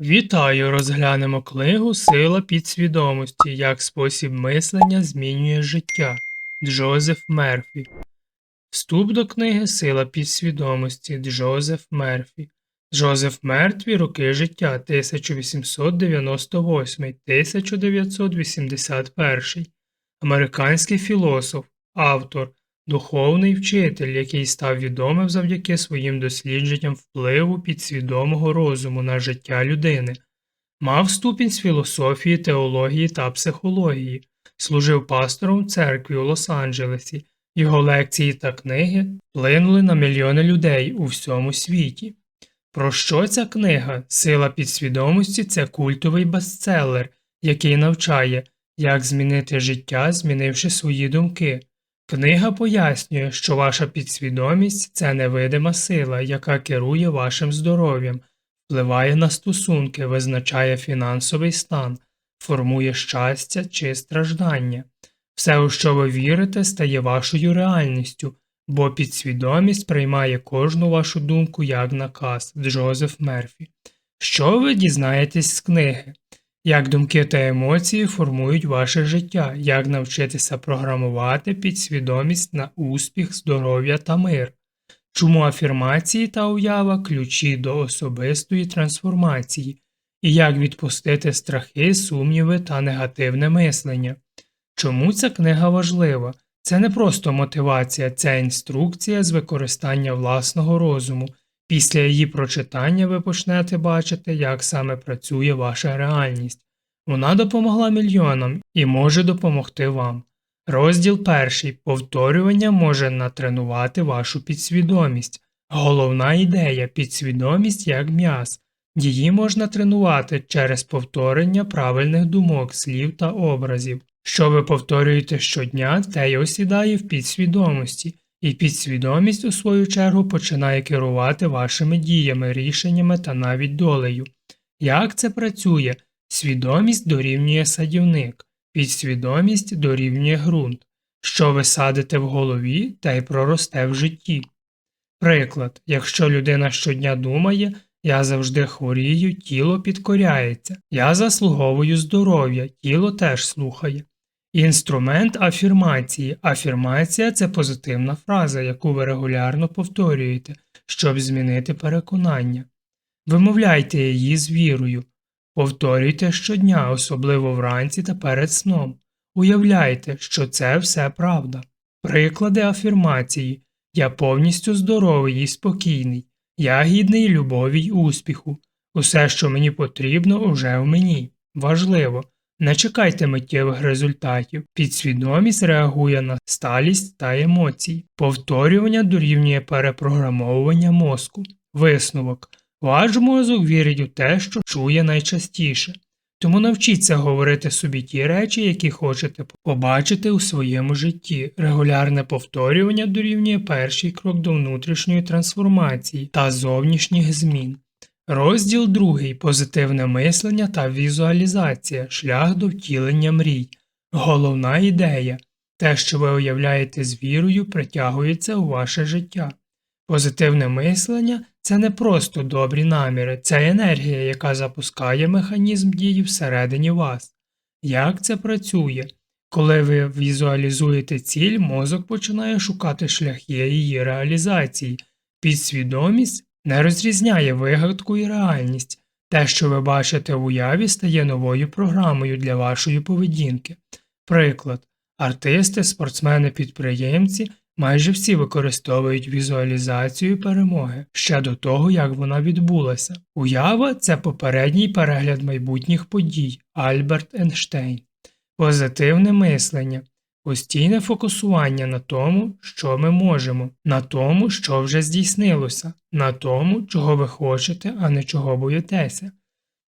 Вітаю! Розглянемо книгу Сила підсвідомості. Як спосіб мислення змінює життя. Джозеф Мерфі. Вступ до книги Сила підсвідомості. Джозеф Мерфі. Джозеф Мертві. Роки життя 1898-1981. Американський філософ, автор, духовний вчитель, який став відомим завдяки своїм дослідженням впливу підсвідомого розуму на життя людини, мав ступінь з філософії, теології та психології, служив пастором церкві у Лос-Анджелесі. Його лекції та книги вплинули на мільйони людей у всьому світі. Про що ця книга? Сила підсвідомості це культовий бестселер, який навчає, як змінити життя, змінивши свої думки. Книга пояснює, що ваша підсвідомість це невидима сила, яка керує вашим здоров'ям, впливає на стосунки, визначає фінансовий стан, формує щастя чи страждання. Все, у що ви вірите, стає вашою реальністю, бо підсвідомість приймає кожну вашу думку як наказ Джозеф Мерфі. Що ви дізнаєтесь з книги? Як думки та емоції формують ваше життя, як навчитися програмувати підсвідомість на успіх, здоров'я та мир, чому афірмації та уява ключі до особистої трансформації, і як відпустити страхи, сумніви та негативне мислення. Чому ця книга важлива? Це не просто мотивація, це інструкція з використання власного розуму. Після її прочитання ви почнете бачити, як саме працює ваша реальність. Вона допомогла мільйонам і може допомогти вам. Розділ перший. Повторювання може натренувати вашу підсвідомість. Головна ідея підсвідомість як м'яз. Її можна тренувати через повторення правильних думок, слів та образів. Що ви повторюєте щодня, те й осідає в підсвідомості, і підсвідомість, у свою чергу, починає керувати вашими діями, рішеннями та навіть долею. Як це працює? Свідомість дорівнює садівник, підсвідомість дорівнює ґрунт. Що ви садите в голові, та й проросте в житті. Приклад, якщо людина щодня думає, я завжди хворію, тіло підкоряється, я заслуговую здоров'я, тіло теж слухає. Інструмент афірмації. Афірмація це позитивна фраза, яку ви регулярно повторюєте, щоб змінити переконання. Вимовляйте її з вірою. Повторюйте щодня, особливо вранці та перед сном. Уявляйте, що це все правда. Приклади афірмації Я повністю здоровий і спокійний, я гідний любові й успіху. Усе, що мені потрібно, уже в мені. Важливо. Не чекайте миттєвих результатів. Підсвідомість реагує на сталість та емоції. Повторювання дорівнює перепрограмовування мозку. Висновок. Ваш мозок вірить у те, що чує найчастіше. Тому навчіться говорити собі ті речі, які хочете побачити у своєму житті. Регулярне повторювання дорівнює перший крок до внутрішньої трансформації та зовнішніх змін. Розділ другий позитивне мислення та візуалізація, шлях до втілення мрій. Головна ідея те, що ви уявляєте з вірою, притягується у ваше життя. Позитивне мислення це не просто добрі наміри, це енергія, яка запускає механізм дії всередині вас. Як це працює? Коли ви візуалізуєте ціль, мозок починає шукати шляхи її реалізації, підсвідомість не розрізняє вигадку і реальність. Те, що ви бачите в уяві, стає новою програмою для вашої поведінки. Приклад, артисти, спортсмени, підприємці майже всі використовують візуалізацію перемоги ще до того, як вона відбулася. Уява це попередній перегляд майбутніх подій Альберт Ейнштейн. Позитивне мислення. Постійне фокусування на тому, що ми можемо, на тому, що вже здійснилося, на тому, чого ви хочете, а не чого боїтеся.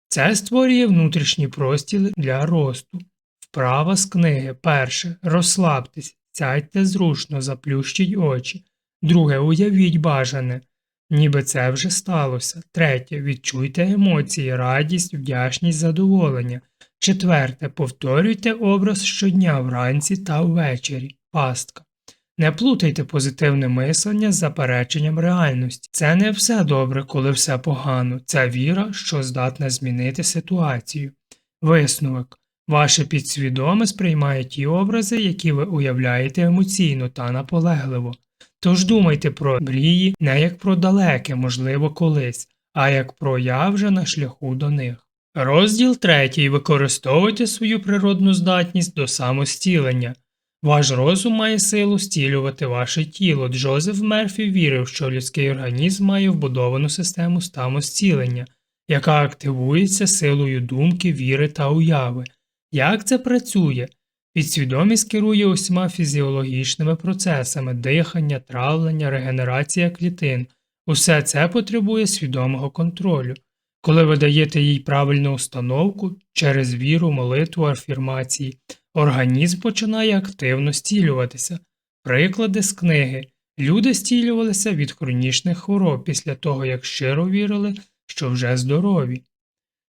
Це створює внутрішній простір для росту. Вправа з книги. Перше. Розслабтесь, сядьте зручно, заплющіть очі. Друге. Уявіть бажане. Ніби це вже сталося. Третє. Відчуйте емоції, радість, вдячність, задоволення. Четверте. Повторюйте образ щодня вранці та ввечері. Пастка. Не плутайте позитивне мислення з запереченням реальності. Це не все добре, коли все погано. Це віра, що здатна змінити ситуацію. Висновок. Ваше підсвідоме сприймає ті образи, які ви уявляєте емоційно та наполегливо. Тож думайте про мрії не як про далеке, можливо, колись, а як про я вже на шляху до них. Розділ третій. Використовуйте свою природну здатність до самостілення. Ваш розум має силу стілювати ваше тіло. Джозеф Мерфі вірив, що людський організм має вбудовану систему самостілення, яка активується силою думки, віри та уяви. Як це працює? Підсвідомість керує усіма фізіологічними процесами дихання, травлення, регенерація клітин. Усе це потребує свідомого контролю. Коли ви даєте їй правильну установку через віру, молитву, афірмації, організм починає активно стілюватися. Приклади з книги. Люди стілювалися від хронічних хвороб після того, як щиро вірили, що вже здорові.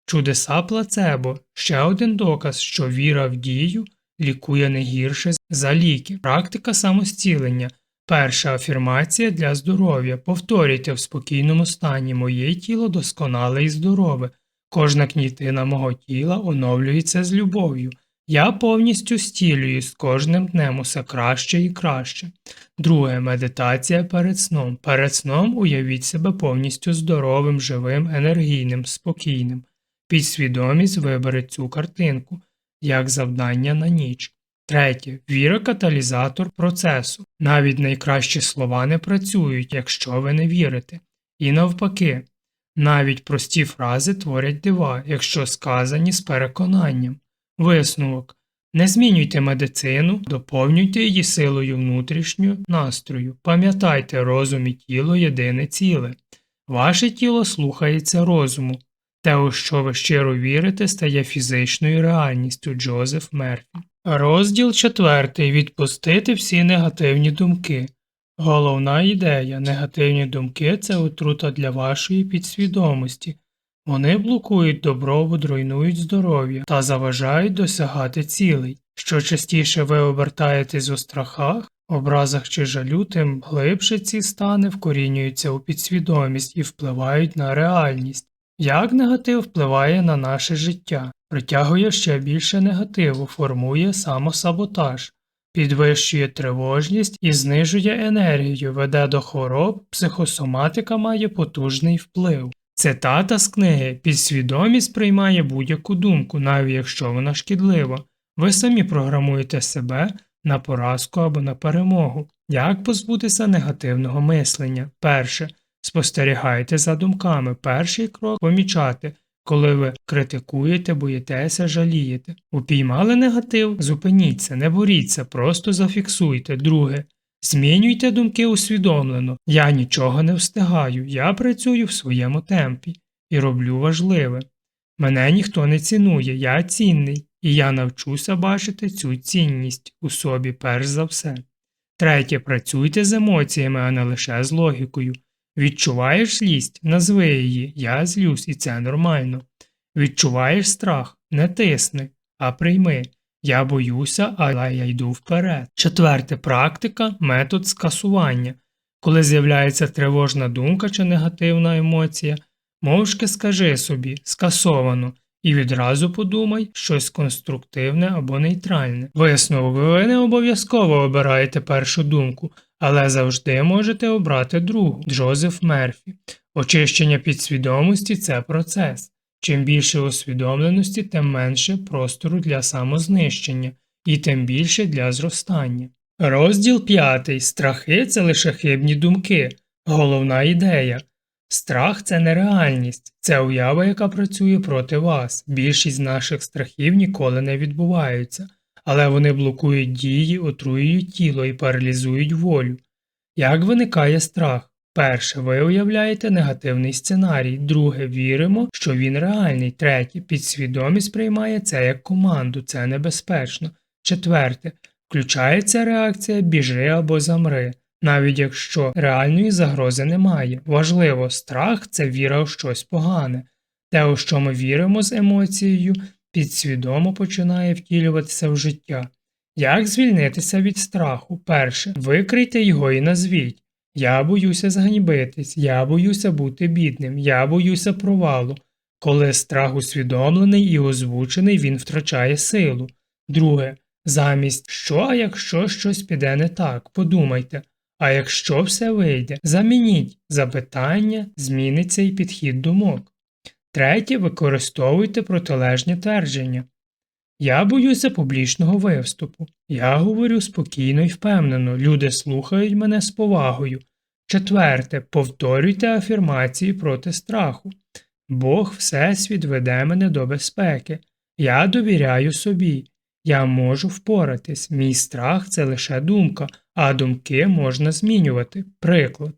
Чудеса плацебо ще один доказ, що віра в дію лікує не гірше за ліки. Практика самостілення. Перша афірмація для здоров'я. Повторюйте в спокійному стані моє тіло досконале і здорове. Кожна клітина мого тіла оновлюється з любов'ю. Я повністю стілюю з кожним днем усе краще і краще. Друге медитація перед сном. Перед сном уявіть себе повністю здоровим, живим, енергійним, спокійним. Підсвідомість вибере цю картинку як завдання на ніч. Третє. Віра каталізатор процесу. Навіть найкращі слова не працюють, якщо ви не вірите. І навпаки, навіть прості фрази творять дива, якщо сказані з переконанням. Висновок. Не змінюйте медицину, доповнюйте її силою внутрішнього настрою. Пам'ятайте, розум і тіло єдине ціле. Ваше тіло слухається розуму. Те, у що ви щиро вірите, стає фізичною реальністю Джозеф Мерфі. Розділ четвертий. Відпустити всі негативні думки. Головна ідея негативні думки це отрута для вашої підсвідомості. Вони блокують добробут, руйнують здоров'я та заважають досягати цілей. Що частіше ви обертаєтесь у страхах, образах чи жалю, тим глибше ці стани вкорінюються у підсвідомість і впливають на реальність. Як негатив впливає на наше життя, притягує ще більше негативу, формує самосаботаж, підвищує тривожність і знижує енергію, веде до хвороб, психосоматика має потужний вплив. Цитата з книги Підсвідомість приймає будь-яку думку, навіть якщо вона шкідлива. Ви самі програмуєте себе на поразку або на перемогу. Як позбутися негативного мислення? Перше. Спостерігайте за думками. Перший крок помічати, коли ви критикуєте, боїтеся, жалієте. Упіймали негатив, зупиніться, не боріться, просто зафіксуйте. Друге. Змінюйте думки усвідомлено. Я нічого не встигаю, я працюю в своєму темпі і роблю важливе. Мене ніхто не цінує, я цінний, і я навчуся бачити цю цінність у собі перш за все. Третє. Працюйте з емоціями, а не лише з логікою. Відчуваєш злість, назви її, я злюсь, і це нормально. Відчуваєш страх, не тисни, а прийми. Я боюся, але я йду вперед. Четверте практика метод скасування. Коли з'являється тривожна думка чи негативна емоція, мовчки скажи собі скасовано і відразу подумай щось конструктивне або нейтральне. Висновок ви не обов'язково обираєте першу думку, але завжди можете обрати другу Джозеф Мерфі. Очищення підсвідомості це процес. Чим більше усвідомленості, тим менше простору для самознищення і тим більше для зростання. Розділ 5. Страхи це лише хибні думки. Головна ідея. Страх це нереальність, це уява, яка працює проти вас. Більшість наших страхів ніколи не відбуваються, але вони блокують дії, отруюють тіло і паралізують волю. Як виникає страх? Перше, ви уявляєте негативний сценарій, друге, віримо, що він реальний, третє, підсвідомість приймає це як команду, це небезпечно. Четверте, включається реакція біжи або замри, навіть якщо реальної загрози немає. Важливо, страх це віра у щось погане. Те, у що ми віримо з емоцією, підсвідомо починає втілюватися в життя. Як звільнитися від страху? Перше. Викрийте його і назвіть. Я боюся зганьбитись, я боюся бути бідним, я боюся провалу. Коли страх усвідомлений і озвучений, він втрачає силу. Друге. Замість що, а якщо щось піде не так, подумайте. А якщо все вийде, замініть запитання, зміниться і підхід думок. Третє. Використовуйте протилежні твердження. Я боюся публічного виступу. Я говорю спокійно і впевнено, люди слухають мене з повагою. Четверте. Повторюйте афірмації проти страху. Бог Всесвіт веде мене до безпеки. Я довіряю собі. Я можу впоратись. Мій страх це лише думка, а думки можна змінювати. Приклад.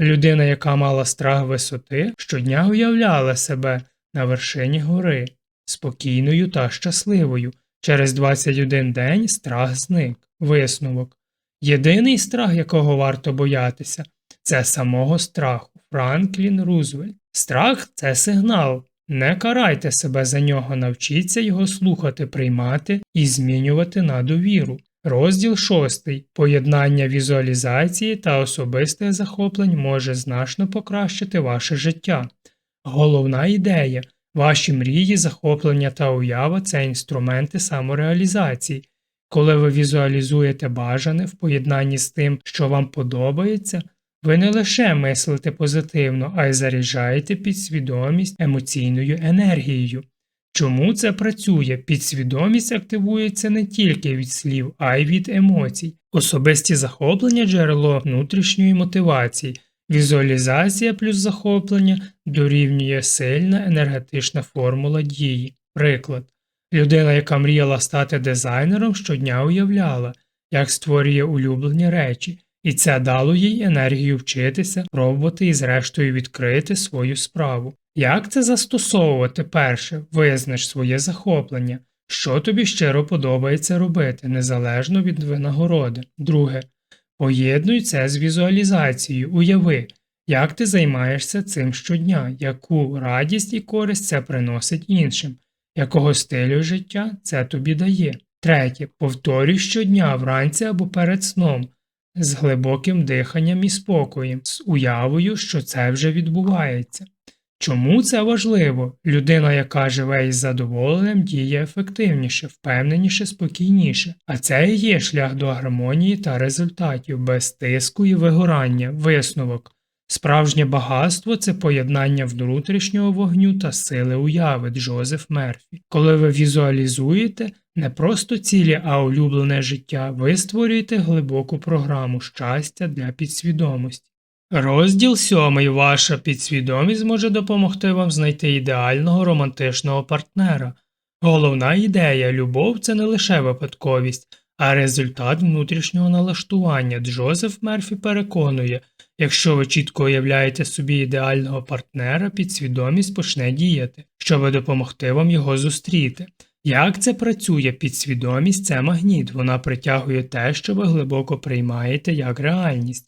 Людина, яка мала страх висоти, щодня уявляла себе на вершині гори, спокійною та щасливою. Через 21 день страх зник. Висновок. Єдиний страх, якого варто боятися, це самого страху. Франклін Рузвельт. Страх це сигнал. Не карайте себе за нього, навчіться його слухати, приймати і змінювати на довіру. Розділ 6. Поєднання візуалізації та особистих захоплень може значно покращити ваше життя. Головна ідея ваші мрії, захоплення та уява це інструменти самореалізації. Коли ви візуалізуєте бажане в поєднанні з тим, що вам подобається, ви не лише мислите позитивно, а й заряджаєте підсвідомість емоційною енергією. Чому це працює? Підсвідомість активується не тільки від слів, а й від емоцій. Особисті захоплення джерело внутрішньої мотивації, візуалізація плюс захоплення дорівнює сильна енергетична формула дії. Приклад. Людина, яка мріяла стати дизайнером, щодня уявляла, як створює улюблені речі, і це дало їй енергію вчитися, пробувати і зрештою відкрити свою справу. Як це застосовувати перше? Визнач своє захоплення, що тобі щиро подобається робити, незалежно від винагороди. Друге. Поєднуй це з візуалізацією, уяви, як ти займаєшся цим щодня, яку радість і користь це приносить іншим, якого стилю життя це тобі дає. Третє. Повторюй щодня вранці або перед сном, з глибоким диханням і спокоєм, з уявою, що це вже відбувається. Чому це важливо? Людина, яка живе із задоволенням, діє ефективніше, впевненіше, спокійніше, а це і є шлях до гармонії та результатів, без тиску і вигорання, висновок. Справжнє багатство це поєднання внутрішнього вогню та сили уяви Джозеф Мерфі. Коли ви візуалізуєте не просто цілі, а улюблене життя, ви створюєте глибоку програму щастя для підсвідомості. Розділ сьомий. Ваша підсвідомість може допомогти вам знайти ідеального романтичного партнера. Головна ідея любов це не лише випадковість, а результат внутрішнього налаштування. Джозеф Мерфі переконує, якщо ви чітко уявляєте собі ідеального партнера, підсвідомість почне діяти, щоб допомогти вам його зустріти. Як це працює? Підсвідомість це магніт, вона притягує те, що ви глибоко приймаєте як реальність.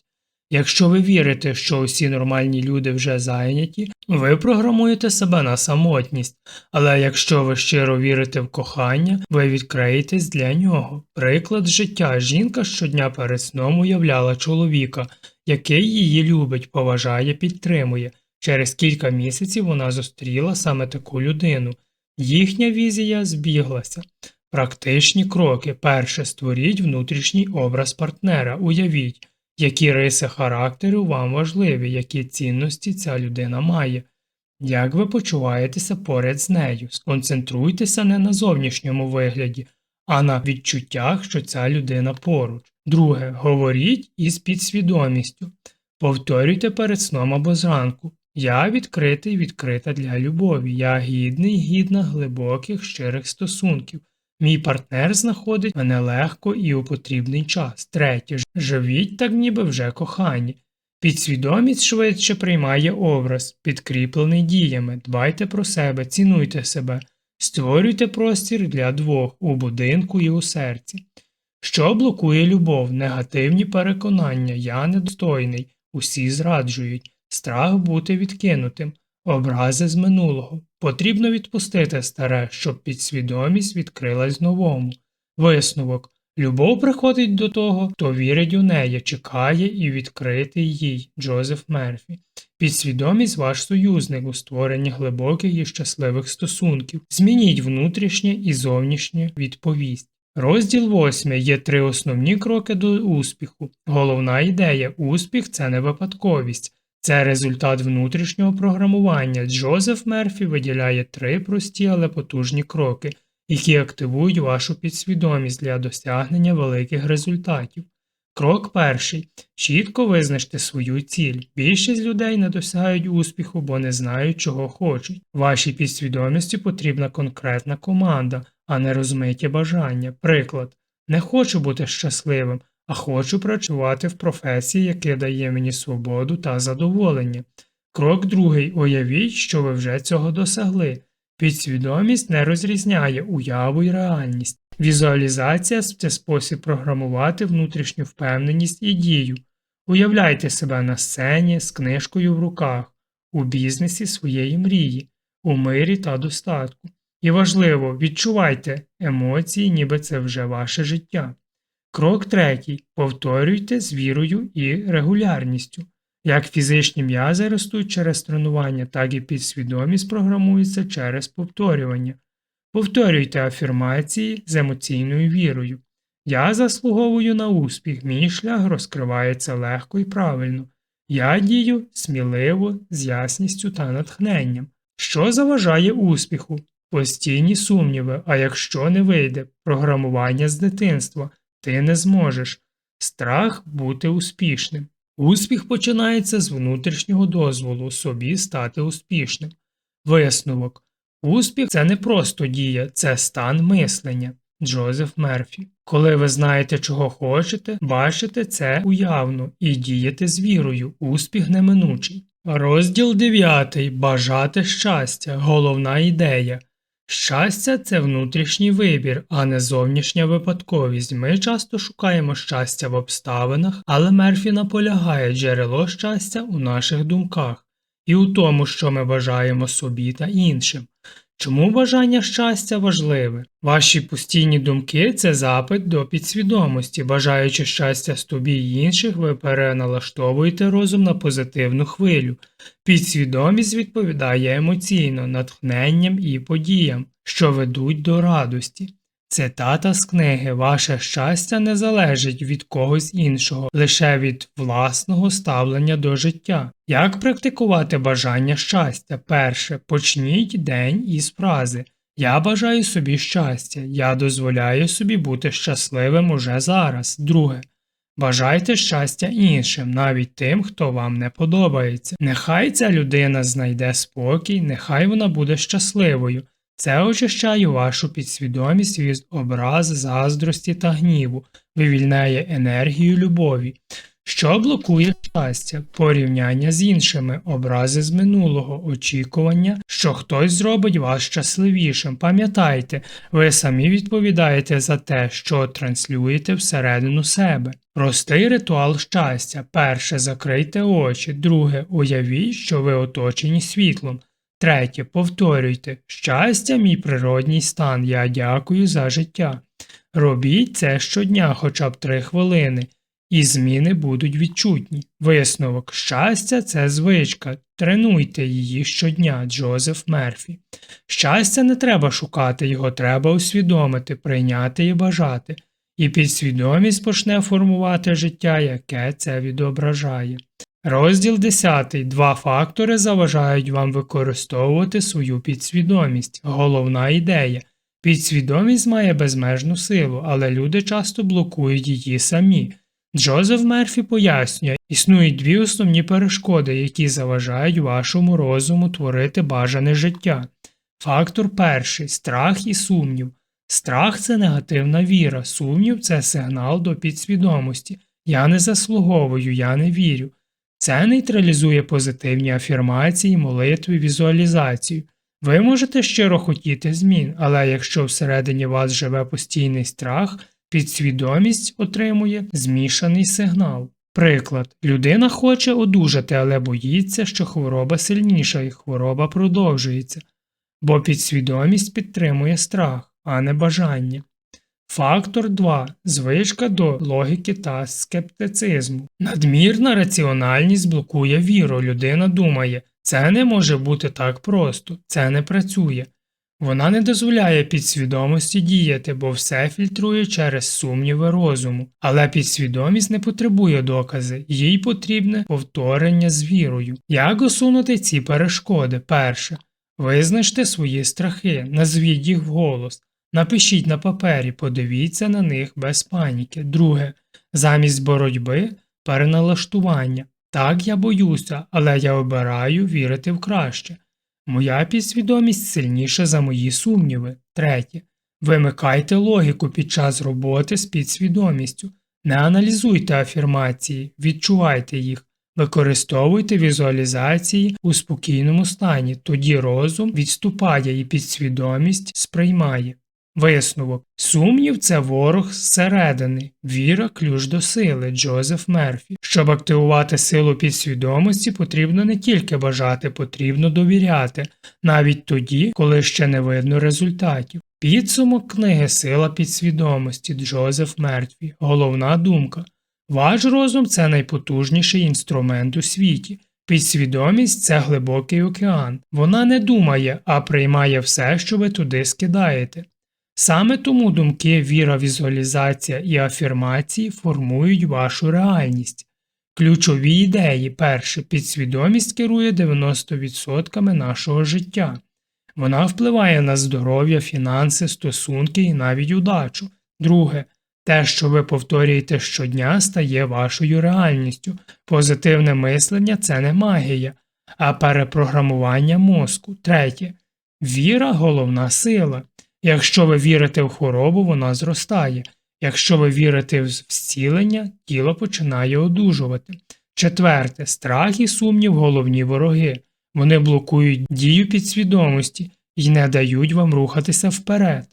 Якщо ви вірите, що усі нормальні люди вже зайняті, ви програмуєте себе на самотність, але якщо ви щиро вірите в кохання, ви відкриєтесь для нього. Приклад життя жінка щодня перед сном уявляла чоловіка, який її любить, поважає, підтримує. Через кілька місяців вона зустріла саме таку людину. Їхня візія збіглася. Практичні кроки. Перше створіть внутрішній образ партнера. Уявіть які риси характеру вам важливі, які цінності ця людина має. Як ви почуваєтеся поряд з нею? Сконцентруйтеся не на зовнішньому вигляді, а на відчуттях, що ця людина поруч. Друге, говоріть із підсвідомістю. Повторюйте перед сном або зранку. Я відкритий відкрита для любові, я гідний, гідна глибоких щирих стосунків. Мій партнер знаходить мене легко і у потрібний час. Третє. Живіть так ніби вже кохані. Підсвідомість швидше приймає образ, підкріплений діями. Дбайте про себе, цінуйте себе, створюйте простір для двох у будинку і у серці. Що блокує любов, негативні переконання, я недостойний, усі зраджують, страх бути відкинутим, образи з минулого. Потрібно відпустити старе, щоб підсвідомість відкрилась новому. Висновок Любов приходить до того, хто вірить у неї, чекає і відкритий їй Джозеф Мерфі. Підсвідомість ваш союзник у створенні глибоких і щасливих стосунків. Змініть внутрішнє і зовнішнє відповість. Розділ 8 є три основні кроки до успіху. Головна ідея успіх це не випадковість, це результат внутрішнього програмування. Джозеф Мерфі виділяє три прості, але потужні кроки, які активують вашу підсвідомість для досягнення великих результатів. Крок перший. Чітко визначте свою ціль. Більшість людей не досягають успіху, бо не знають, чого хочуть. Вашій підсвідомості потрібна конкретна команда, а не розмиті бажання. Приклад. Не хочу бути щасливим, а хочу працювати в професії, яка дає мені свободу та задоволення. Крок другий. Уявіть, що ви вже цього досягли. Підсвідомість не розрізняє уяву і реальність. Візуалізація це спосіб програмувати внутрішню впевненість і дію. Уявляйте себе на сцені з книжкою в руках, у бізнесі своєї мрії, у мирі та достатку. І важливо, відчувайте емоції, ніби це вже ваше життя. Крок третій. Повторюйте з вірою і регулярністю. Як фізичні м'язи ростуть через тренування, так і підсвідомість програмується через повторювання. Повторюйте афірмації з емоційною вірою. Я заслуговую на успіх, мій шлях розкривається легко і правильно. Я дію сміливо, з ясністю та натхненням. Що заважає успіху? Постійні сумніви, а якщо не вийде, програмування з дитинства, ти не зможеш. Страх бути успішним. Успіх починається з внутрішнього дозволу собі стати успішним. Висновок. Успіх це не просто дія, це стан мислення. Джозеф Мерфі. Коли ви знаєте, чого хочете, бачите це уявно і дієте з вірою, успіх неминучий. Розділ 9. Бажати щастя. Головна ідея. Щастя це внутрішній вибір, а не зовнішня випадковість. Ми часто шукаємо щастя в обставинах, але Мерфі наполягає джерело щастя у наших думках і у тому, що ми бажаємо собі та іншим. Чому бажання щастя важливе? Ваші постійні думки це запит до підсвідомості. Бажаючи щастя з тобі й інших, ви переналаштовуєте розум на позитивну хвилю. Підсвідомість відповідає емоційно, натхненням і подіям, що ведуть до радості. Цитата з книги Ваше щастя не залежить від когось іншого, лише від власного ставлення до життя. Як практикувати бажання щастя? Перше. Почніть день із фрази Я бажаю собі щастя, я дозволяю собі бути щасливим уже зараз. Друге. Бажайте щастя іншим, навіть тим, хто вам не подобається. Нехай ця людина знайде спокій, нехай вона буде щасливою. Це очищає вашу підсвідомість від образ, заздрості та гніву, вивільняє енергію любові. Що блокує щастя, порівняння з іншими, образи з минулого, очікування, що хтось зробить вас щасливішим. Пам'ятайте, ви самі відповідаєте за те, що транслюєте всередину себе. Простий ритуал щастя. Перше закрийте очі, друге уявіть, що ви оточені світлом. Третє. Повторюйте щастя, мій природній стан. Я дякую за життя. Робіть це щодня хоча б три хвилини, і зміни будуть відчутні. Висновок щастя це звичка. Тренуйте її щодня, Джозеф Мерфі. Щастя не треба шукати, його треба усвідомити, прийняти і бажати, і підсвідомість почне формувати життя, яке це відображає. Розділ 10. Два фактори заважають вам використовувати свою підсвідомість. Головна ідея. Підсвідомість має безмежну силу, але люди часто блокують її самі. Джозеф Мерфі пояснює, існують дві основні перешкоди, які заважають вашому розуму творити бажане життя. Фактор перший страх і сумнів. Страх це негативна віра, сумнів це сигнал до підсвідомості. Я не заслуговую, я не вірю. Це нейтралізує позитивні афірмації, молитви, візуалізацію. Ви можете щиро хотіти змін, але якщо всередині вас живе постійний страх, підсвідомість отримує змішаний сигнал. Приклад, людина хоче одужати, але боїться, що хвороба сильніша і хвороба продовжується, бо підсвідомість підтримує страх, а не бажання. Фактор 2. Звичка до логіки та скептицизму. Надмірна раціональність блокує віру. Людина думає, це не може бути так просто, це не працює. Вона не дозволяє підсвідомості діяти, бо все фільтрує через сумніви розуму. Але підсвідомість не потребує докази, їй потрібне повторення з вірою. Як усунути ці перешкоди? Перше. Визначте свої страхи, назвіть їх вголос. Напишіть на папері, подивіться на них без паніки. Друге. Замість боротьби переналаштування. Так, я боюся, але я обираю вірити в краще. Моя підсвідомість сильніша за мої сумніви. Третє. Вимикайте логіку під час роботи з підсвідомістю. Не аналізуйте афірмації, відчувайте їх. Використовуйте візуалізації у спокійному стані, тоді розум відступає і підсвідомість сприймає. Висновок. Сумнів це ворог зсередини, віра ключ до сили Джозеф Мерфі. Щоб активувати силу підсвідомості, потрібно не тільки бажати, потрібно довіряти, навіть тоді, коли ще не видно результатів. Підсумок книги Сила підсвідомості Джозеф Мертві. Головна думка. Ваш розум це найпотужніший інструмент у світі. Підсвідомість це глибокий океан. Вона не думає, а приймає все, що ви туди скидаєте. Саме тому думки, віра, візуалізація і афірмації формують вашу реальність. Ключові ідеї перше, підсвідомість керує 90% нашого життя. Вона впливає на здоров'я, фінанси, стосунки і навіть удачу. Друге, те, що ви повторюєте щодня, стає вашою реальністю. Позитивне мислення це не магія, а перепрограмування мозку. Третє. Віра головна сила. Якщо ви вірите в хворобу, вона зростає. Якщо ви вірите в зцілення, тіло починає одужувати. Четверте, страх і сумнів головні вороги. Вони блокують дію підсвідомості і не дають вам рухатися вперед.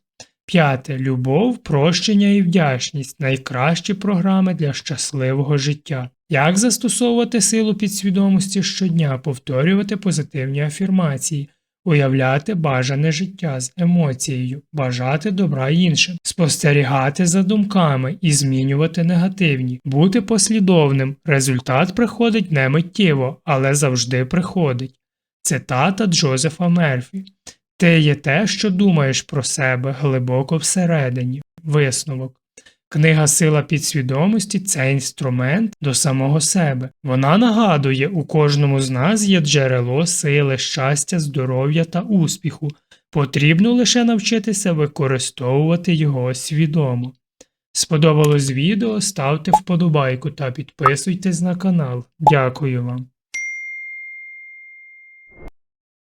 П'яте. Любов, прощення і вдячність найкращі програми для щасливого життя. Як застосовувати силу підсвідомості щодня, повторювати позитивні афірмації, уявляти бажане життя з емоцією, бажати добра іншим, спостерігати за думками і змінювати негативні, бути послідовним. Результат приходить не миттєво, але завжди приходить. Цитата Джозефа Мерфі. Ти є те, що думаєш про себе глибоко всередині. Висновок. Книга Сила підсвідомості це інструмент до самого себе. Вона нагадує, у кожному з нас є джерело сили, щастя, здоров'я та успіху. Потрібно лише навчитися використовувати його свідомо. Сподобалось відео, ставте вподобайку та підписуйтесь на канал. Дякую вам.